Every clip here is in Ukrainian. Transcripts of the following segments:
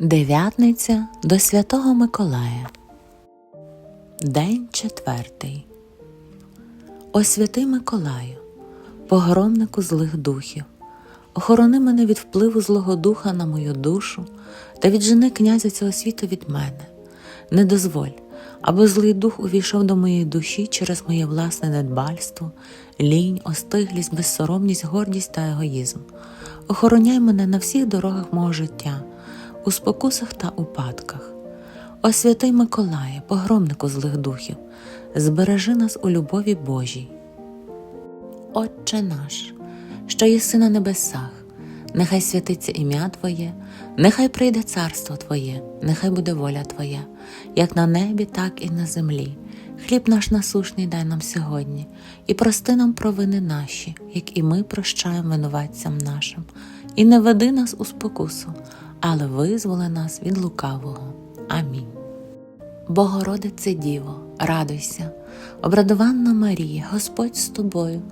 Дев'ятниця до Святого Миколая. День четвертий. О святий Миколаю, погромнику злих духів, охорони мене від впливу злого духа на мою душу та віджени князя цього світу від мене. Не дозволь, аби злий дух увійшов до моєї душі через моє власне недбальство, лінь, остиглість, безсоромність, гордість та егоїзм. Охороняй мене на всіх дорогах мого життя, у спокусах та упадках. О святий Миколає, погромнику злих духів, збережи нас у любові Божій. Отче наш, що єси на небесах, нехай святиться ім'я Твоє, нехай прийде царство Твоє, нехай буде воля Твоя, як на небі, так і на землі. Хліб наш насушний дай нам сьогодні, і прости нам провини наші, як і ми прощаємо винуватцям нашим, і не веди нас у спокусу, але визволи нас від лукавого. Амінь. Богородице Діво, радуйся, обрадованна Марія, Господь з тобою,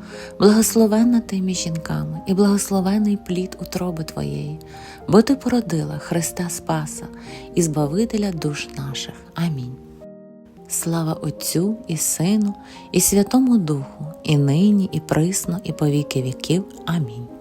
благословенна ти між жінками, і благословений плід утроби Твоєї, бо Ти породила Христа Спаса і Збавителя душ наших. Амінь. Слава Отцю і Сину, і Святому Духу, і нині, і присно, і по віки віків. Амінь.